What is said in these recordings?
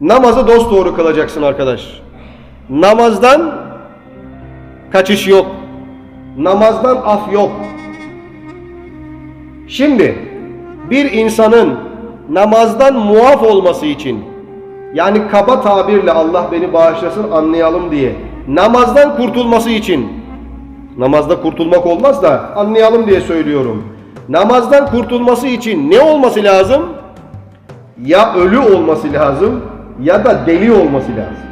Namazı dosdoğru kılacaksın arkadaş. Namazdan kaçış yok. Namazdan af yok. Şimdi bir insanın namazdan muaf olması için yani kaba tabirle Allah beni bağışlasın anlayalım diye namazdan kurtulması için namazda kurtulmak olmaz da anlayalım diye söylüyorum. Namazdan kurtulması için ne olması lazım? Ya ölü olması lazım ya da deli olması lazım.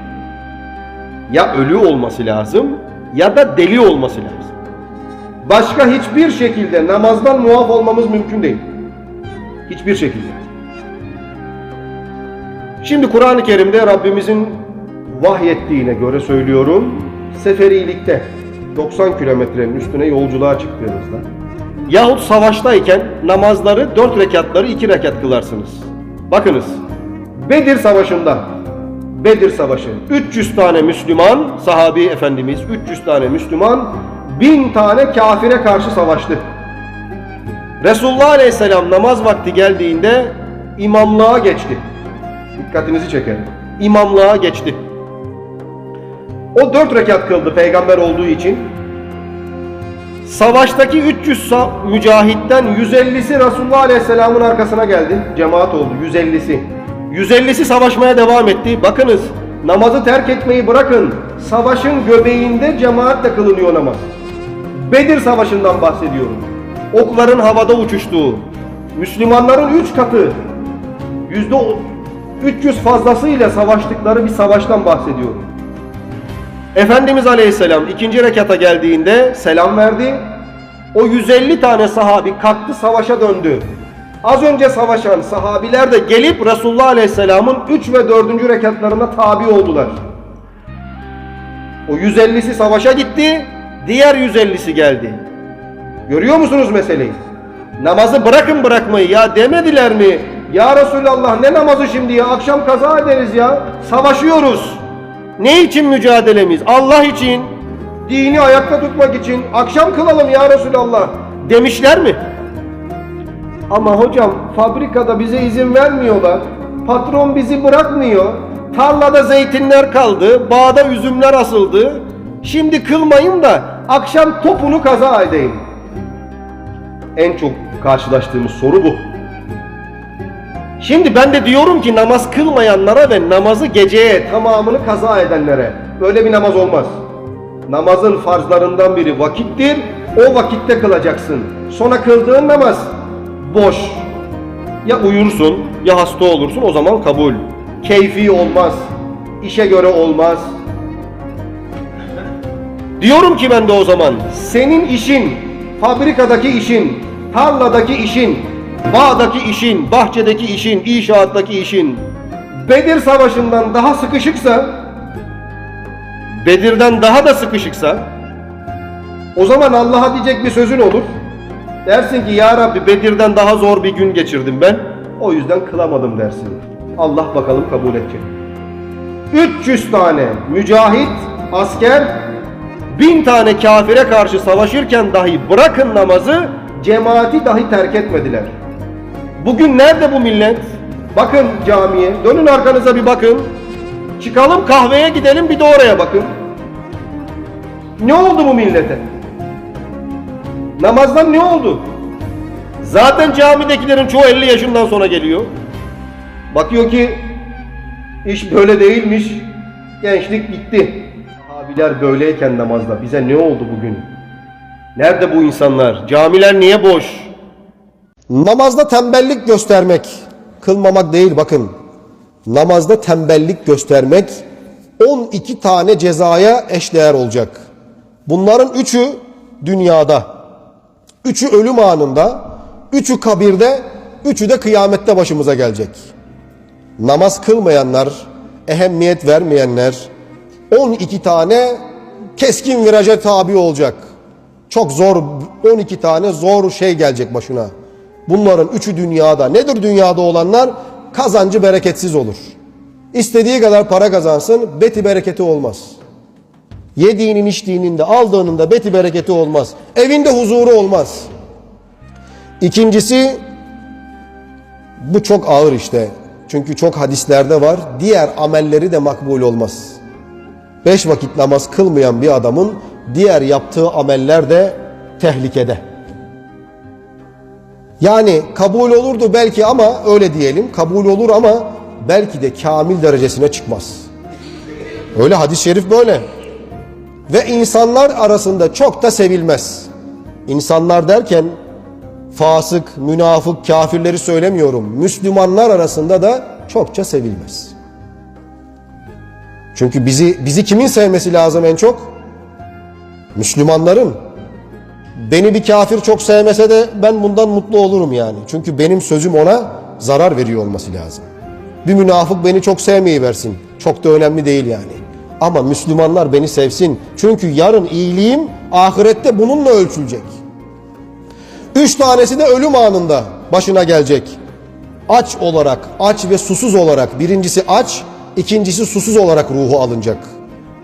Ya ölü olması lazım ya da deli olması lazım. Başka hiçbir şekilde namazdan muaf olmamız mümkün değil. Hiçbir şekilde. Şimdi Kur'an-ı Kerim'de Rabbimizin vahyettiğine göre söylüyorum. Seferilikte 90 kilometrenin üstüne yolculuğa çıktığınızda yahut savaştayken namazları 4 rekatları 2 rekat kılarsınız. Bakınız Bedir Savaşı'nda Bedir Savaşı 300 tane Müslüman sahabi efendimiz 300 tane Müslüman 1000 tane kafire karşı savaştı. Resulullah Aleyhisselam namaz vakti geldiğinde imamlığa geçti. Dikkatinizi çekerim. İmamlığa geçti. O dört rekat kıldı peygamber olduğu için. Savaştaki 300 sa- mücahitten 150'si Resulullah Aleyhisselam'ın arkasına geldi. Cemaat oldu 150'si. 150'si savaşmaya devam etti. Bakınız namazı terk etmeyi bırakın. Savaşın göbeğinde cemaatle kılınıyor namaz. Bedir Savaşı'ndan bahsediyorum. Okların havada uçuştuğu, Müslümanların üç katı, yüzde 300 fazlasıyla savaştıkları bir savaştan bahsediyorum. Efendimiz Aleyhisselam ikinci rekata geldiğinde selam verdi. O 150 tane sahabi kalktı savaşa döndü. Az önce savaşan sahabiler de gelip Resulullah Aleyhisselam'ın 3 ve 4. rekatlarına tabi oldular. O 150'si savaşa gitti, diğer 150'si geldi. Görüyor musunuz meseleyi? Namazı bırakın bırakmayı ya demediler mi? Ya Resulallah ne namazı şimdi ya? Akşam kaza ederiz ya. Savaşıyoruz. Ne için mücadelemiz? Allah için. Dini ayakta tutmak için. Akşam kılalım ya Resulallah. Demişler mi? Ama hocam fabrikada bize izin vermiyorlar. Patron bizi bırakmıyor. Tarlada zeytinler kaldı. Bağda üzümler asıldı. Şimdi kılmayın da akşam topunu kaza edeyim. En çok karşılaştığımız soru bu. Şimdi ben de diyorum ki namaz kılmayanlara ve namazı geceye tamamını kaza edenlere böyle bir namaz olmaz. Namazın farzlarından biri vakittir. O vakitte kılacaksın. Sonra kıldığın namaz boş. Ya uyursun ya hasta olursun o zaman kabul. Keyfi olmaz. işe göre olmaz. Diyorum ki ben de o zaman senin işin, fabrikadaki işin, tarladaki işin, bağdaki işin, bahçedeki işin, inşaattaki işin Bedir Savaşı'ndan daha sıkışıksa Bedir'den daha da sıkışıksa o zaman Allah'a diyecek bir sözün olur. Dersin ki ya Rabbi Bedir'den daha zor bir gün geçirdim ben. O yüzden kılamadım dersin. Allah bakalım kabul edecek. 300 tane mücahit, asker, bin tane kafire karşı savaşırken dahi bırakın namazı, cemaati dahi terk etmediler. Bugün nerede bu millet? Bakın camiye, dönün arkanıza bir bakın. Çıkalım kahveye gidelim bir de oraya bakın. Ne oldu bu millete? Namazdan ne oldu? Zaten camidekilerin çoğu 50 yaşından sonra geliyor. Bakıyor ki iş böyle değilmiş. Gençlik gitti. Abiler böyleyken namazda bize ne oldu bugün? Nerede bu insanlar? Camiler niye boş? Namazda tembellik göstermek, kılmamak değil bakın. Namazda tembellik göstermek 12 tane cezaya eşdeğer olacak. Bunların üçü dünyada, üçü ölüm anında, üçü kabirde, üçü de kıyamette başımıza gelecek. Namaz kılmayanlar, ehemmiyet vermeyenler 12 tane keskin viraja tabi olacak. Çok zor 12 tane zor şey gelecek başına. Bunların üçü dünyada. Nedir dünyada olanlar? Kazancı bereketsiz olur. İstediği kadar para kazansın, beti bereketi olmaz. Yediğinin içtiğinin de aldığının da beti bereketi olmaz. Evinde huzuru olmaz. İkincisi bu çok ağır işte. Çünkü çok hadislerde var. Diğer amelleri de makbul olmaz. Beş vakit namaz kılmayan bir adamın diğer yaptığı ameller de tehlikede. Yani kabul olurdu belki ama öyle diyelim kabul olur ama belki de kamil derecesine çıkmaz. Öyle hadis-i şerif böyle. Ve insanlar arasında çok da sevilmez. İnsanlar derken fasık, münafık, kafirleri söylemiyorum. Müslümanlar arasında da çokça sevilmez. Çünkü bizi bizi kimin sevmesi lazım en çok? Müslümanların. Beni bir kafir çok sevmese de ben bundan mutlu olurum yani. Çünkü benim sözüm ona zarar veriyor olması lazım. Bir münafık beni çok sevmeyi versin. Çok da önemli değil yani. Ama Müslümanlar beni sevsin. Çünkü yarın iyiliğim ahirette bununla ölçülecek. Üç tanesi de ölüm anında başına gelecek. Aç olarak, aç ve susuz olarak. Birincisi aç, ikincisi susuz olarak ruhu alınacak.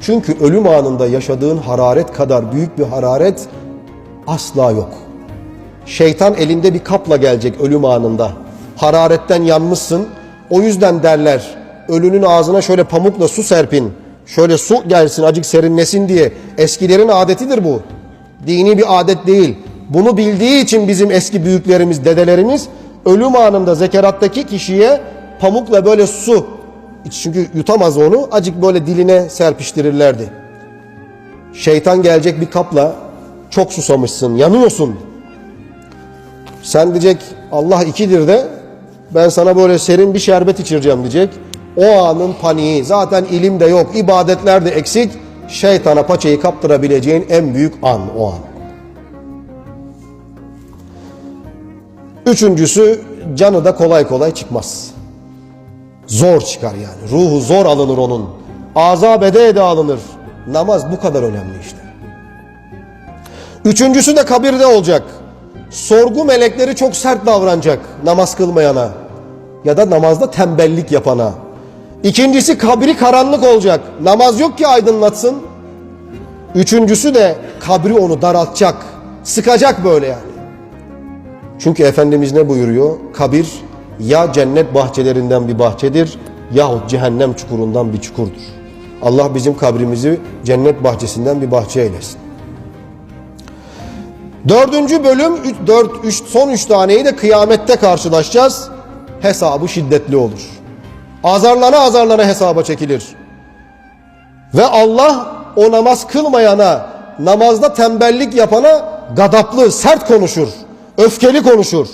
Çünkü ölüm anında yaşadığın hararet kadar büyük bir hararet asla yok. Şeytan elinde bir kapla gelecek ölüm anında. Hararetten yanmışsın. O yüzden derler ölünün ağzına şöyle pamukla su serpin. Şöyle su gelsin acık serinlesin diye. Eskilerin adetidir bu. Dini bir adet değil. Bunu bildiği için bizim eski büyüklerimiz, dedelerimiz ölüm anında zekerattaki kişiye pamukla böyle su çünkü yutamaz onu acık böyle diline serpiştirirlerdi. Şeytan gelecek bir kapla çok susamışsın, yanıyorsun. Sen diyecek Allah ikidir de ben sana böyle serin bir şerbet içireceğim diyecek. O anın paniği zaten ilim de yok, ibadetler de eksik. Şeytana paçayı kaptırabileceğin en büyük an o an. Üçüncüsü canı da kolay kolay çıkmaz. Zor çıkar yani. Ruhu zor alınır onun. Ağza bede de alınır. Namaz bu kadar önemli işte. Üçüncüsü de kabirde olacak. Sorgu melekleri çok sert davranacak namaz kılmayana ya da namazda tembellik yapana. İkincisi kabri karanlık olacak. Namaz yok ki aydınlatsın. Üçüncüsü de kabri onu daraltacak. Sıkacak böyle yani. Çünkü Efendimiz ne buyuruyor? Kabir ya cennet bahçelerinden bir bahçedir yahut cehennem çukurundan bir çukurdur. Allah bizim kabrimizi cennet bahçesinden bir bahçe eylesin. Dördüncü bölüm, dört, üç, son üç taneyi de kıyamette karşılaşacağız. Hesabı şiddetli olur. Azarlana azarlana hesaba çekilir. Ve Allah o namaz kılmayana, namazda tembellik yapana gadaplı, sert konuşur. Öfkeli konuşur.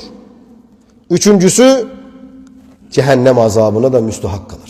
Üçüncüsü cehennem azabına da müstahak kalır.